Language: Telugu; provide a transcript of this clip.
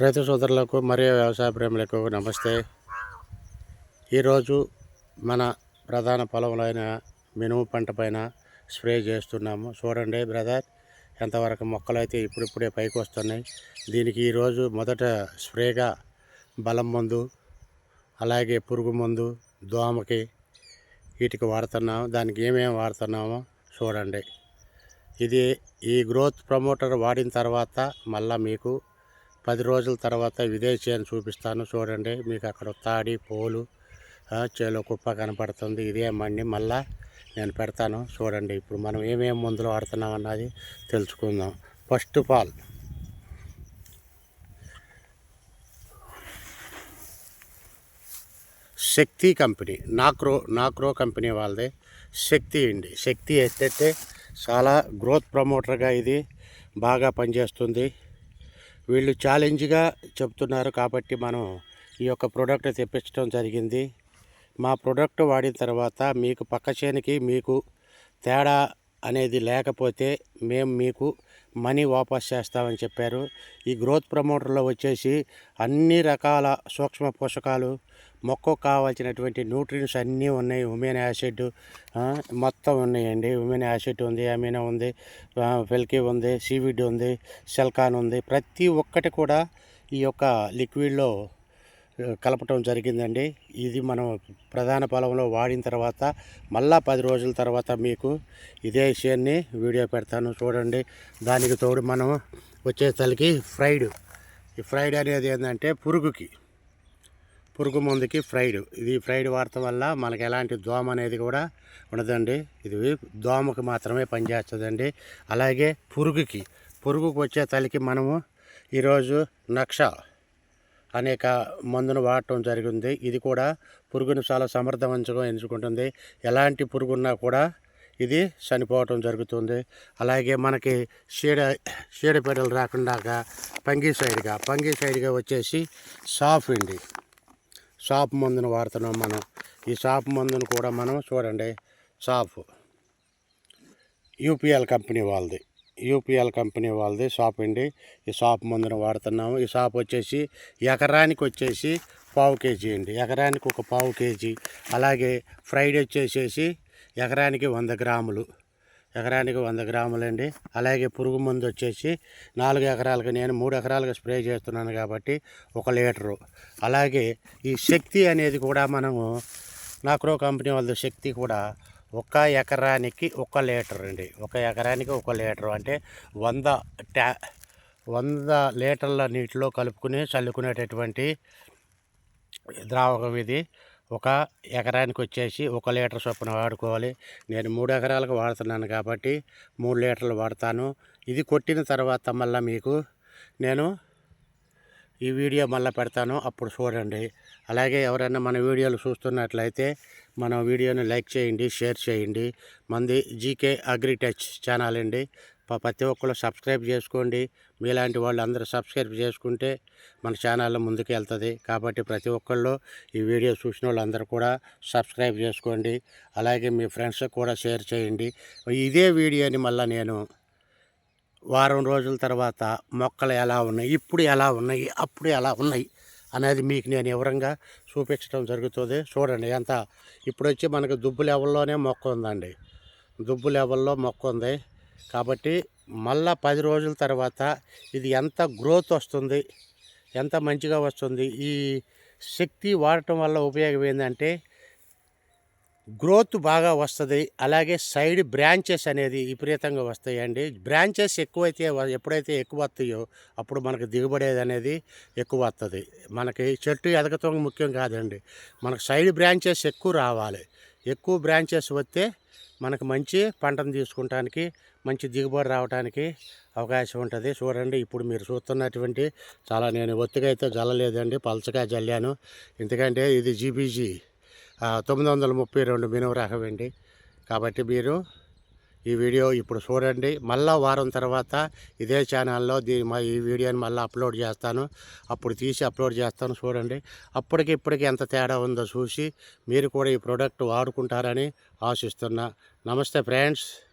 రైతు సోదరులకు మరియు వ్యవసాయ ప్రేమలకు నమస్తే. ఈరోజు మన ప్రధాన పొలంలో అయిన మినుము పంట పైన స్ప్రే చేస్తున్నాము. చూడండి బ్రదర్ ఎంతవరకు మొక్కలు అయితే ఇప్పుడిప్పుడే పైకి వస్తున్నాయి. దీనికి ఈరోజు మొదట స్ప్రేగా బలం మందు అలాగే పురుగు మందు దోమకి వీటికి వాడుతున్నాము. దానికి ఏమేమి వాడుతున్నామో చూడండి. ఇది ఈ గ్రోత్ ప్రమోటర్ వాడిన తర్వాత మళ్ళీ మీకు పది రోజుల తర్వాత విదేశీయాన్ని చూపిస్తాను. చూడండి మీకు అక్కడ తాడి పోలు చేలో కుప్ప కనపడుతుంది. ఇదే మండి మళ్ళా నేను పెడతాను. చూడండి ఇప్పుడు మనం ఏమేమి మందులు వాడుతున్నాం అన్నది తెలుసుకుందాం. First of all Shakti company నాక్రో నాక్రో కంపెనీ వాళ్ళది. శక్తి అండి. శక్తి ఏంటంటే చాలా గ్రోత్ ప్రమోటర్గా ఇది బాగా పనిచేస్తుంది. వీళ్ళు ఛాలెంజ్గా చెప్తున్నారు కాబట్టి మనం ఈ యొక్క ప్రోడక్ట్ తెప్పించడం జరిగింది. మా ప్రోడక్ట్ వాడిన తర్వాత మీకు పక్క చేనికి మీకు తేడా అనేది లేకపోతే మేము మీకు మనీ వాపస్ చేస్తామని చెప్పారు. ఈ గ్రోత్ ప్రమోటర్లో వచ్చేసి అన్ని రకాల సూక్ష్మ పోషకాలు మొక్కకు కావాల్సినటువంటి న్యూట్రియన్స్ అన్నీ ఉన్నాయి. ఉమెన్ యాసిడ్ మొత్తం ఉన్నాయండి. ఉమెన్ యాసిడ్ ఉంది అమీనా ఉంది ఫెల్కీ ఉంది సీవిడ్ ఉంది సెల్కాన్ ఉంది. ప్రతి ఒక్కటి కూడా ఈ యొక్క లిక్విడ్లో కలపటం జరిగిందండి. ఇది మనం ప్రధాన పొలంలో వాడిన తర్వాత మళ్ళా పది రోజుల తర్వాత మీకు ఇదే విషయాన్ని వీడియో పెడతాను చూడండి. దానికి తోడు మనం వచ్చేసరికి ఫ్రైడ్. ఈ ఫ్రైడ్ అనేది ఏంటంటే పురుగుకి పురుగు మందుకి ఫ్రైడ్. ఇది ఫ్రైడ్ వాడటం వల్ల మనకి ఎలాంటి దోమ అనేది కూడా ఉండదండి. ఇది దోమకి మాత్రమే పనిచేస్తుందండి. అలాగే పురుగుకి పురుగుకి వచ్చే తలికి మనము ఈరోజు నక్ష అనేక మందును వాడటం జరిగింది. ఇది కూడా పురుగును చాలా సమర్థవంతంగా ఎంచుకుంటుంది. ఎలాంటి పురుగున్నా కూడా ఇది చనిపోవటం జరుగుతుంది. అలాగే మనకి చీడ చీడపీడలు రాకుండా పంగిసైడ్గా పంగిసైడ్గా వచ్చేసి సాఫ్ అండి. షాప్ మందును వాడుతున్నాం మనం. ఈ షాప్ మందును కూడా మనం చూడండి. సాఫ్. యూపీఎల్ కంపెనీ వాళ్ళది. యూపీఎల్ కంపెనీ వాళ్ళది షాప్ అండి. ఈ షాప్ మందును వాడుతున్నాము. ఈ షాప్ వచ్చేసి ఎకరానికి వచ్చేసి పావు కేజీ అండి. ఎకరానికి ఒక పావు కేజీ. అలాగే ఫ్రైడ్ వచ్చేసేసి ఎకరానికి వంద గ్రాములు. ఎకరానికి వంద గ్రాములండి. అలాగే పురుగు మందు వచ్చేసి నాలుగు ఎకరాలకు నేను మూడు ఎకరాలకు స్ప్రే చేస్తున్నాను కాబట్టి ఒక లీటరు. అలాగే ఈ శక్తి అనేది కూడా మనము నాక్రో కంపెనీ వాళ్ళ శక్తి కూడా ఒక ఎకరానికి ఒక లీటర్ అండి. ఒక ఎకరానికి ఒక లీటర్ అంటే వంద ట్యా వంద లీటర్ల నీటిలో కలుపుకుని చల్లుకునేటటువంటి ద్రావకం ఇది. ఒక ఎకరానికి వచ్చేసి ఒక లీటర్ చొప్పున వాడుకోవాలి. నేను మూడు ఎకరాలకు వాడుతున్నాను కాబట్టి మూడు లీటర్లు వాడతాను. ఇది కొట్టిన తర్వాత మళ్ళీ మీకు నేను ఈ వీడియో మళ్ళీ పెడతాను. అప్పుడు చూడండి. అలాగే ఎవరైనా మన వీడియోలు చూస్తున్నట్లయితే మన వీడియోని లైక్ చేయండి షేర్ చేయండి. మంది జీకే అగ్రిటచ్ ఛానల్ అండి. ప్రతి ఒక్కరు సబ్స్క్రైబ్ చేసుకోండి. మీలాంటి వాళ్ళు అందరూ సబ్స్క్రైబ్ చేసుకుంటే మన ఛానల్ ముందుకు వెళ్తుంది. కాబట్టి ప్రతి ఒక్కళ్ళు ఈ వీడియో చూసిన వాళ్ళందరూ కూడా సబ్స్క్రైబ్ చేసుకోండి. అలాగే మీ ఫ్రెండ్స్కి కూడా షేర్ చేయండి. ఇదే వీడియోని మళ్ళీ నేను వారం రోజుల తర్వాత మొక్కలు ఎలా ఉన్నాయి ఇప్పుడు ఎలా ఉన్నాయి అప్పుడు ఎలా ఉన్నాయి అనేది మీకు నేను వివరంగా చూపించడం జరుగుతుంది. చూడండి ఎంత ఇప్పుడు వచ్చి మనకు దుబ్బు లెవెల్లోనే మొక్క ఉందండి. దుబ్బు లెవెల్లో మొక్క ఉంది. కాబట్టి మళ్ళా పది రోజుల తర్వాత ఇది ఎంత గ్రోత్ వస్తుంది ఎంత మంచిగా వస్తుంది ఈ శక్తి వాడటం వల్ల ఉపయోగం ఏంటంటే గ్రోత్ బాగా వస్తుంది. అలాగే సైడ్ బ్రాంచెస్ అనేది విపరీతంగా వస్తాయండి బ్రాంచెస్ ఎక్కువైతే ఎప్పుడైతే ఎక్కువ వస్తాయో అప్పుడు మనకు దిగుబడేది అనేది ఎక్కువ వస్తుంది మనకి చెట్టు ఎదగటం ముఖ్యం కాదండి. మనకు సైడ్ బ్రాంచెస్ ఎక్కువ రావాలి. ఎక్కువ బ్రాంచెస్ వస్తే మనకు మంచి పంటను తీసుకుంటానికి మంచి దిగుబడి రావడానికి అవకాశం ఉంటుంది. చూడండి ఇప్పుడు మీరు చూస్తున్నటువంటి చాలా నేను ఒత్తిగా అయితే జల్లలేదండి. పలచగా జల్లాను. ఎందుకంటే ఇది జీబీజీ. తొమ్మిది వందల ముప్పై రెండు మినుము రకం అండి. కాబట్టి మీరు ఈ వీడియో ఇప్పుడు చూడండి. మళ్ళా వారం తర్వాత ఇదే ఛానల్లో దీని మా ఈ వీడియోని మళ్ళీ అప్లోడ్ చేస్తాను. అప్పుడు తీసి అప్లోడ్ చేస్తాను చూడండి. అప్పటికి ఇప్పటికి ఎంత తేడా ఉందో చూసి మీరు కూడా ఈ ప్రోడక్ట్ వాడుకుంటారని ఆశిస్తున్నా. నమస్తే ఫ్రెండ్స్.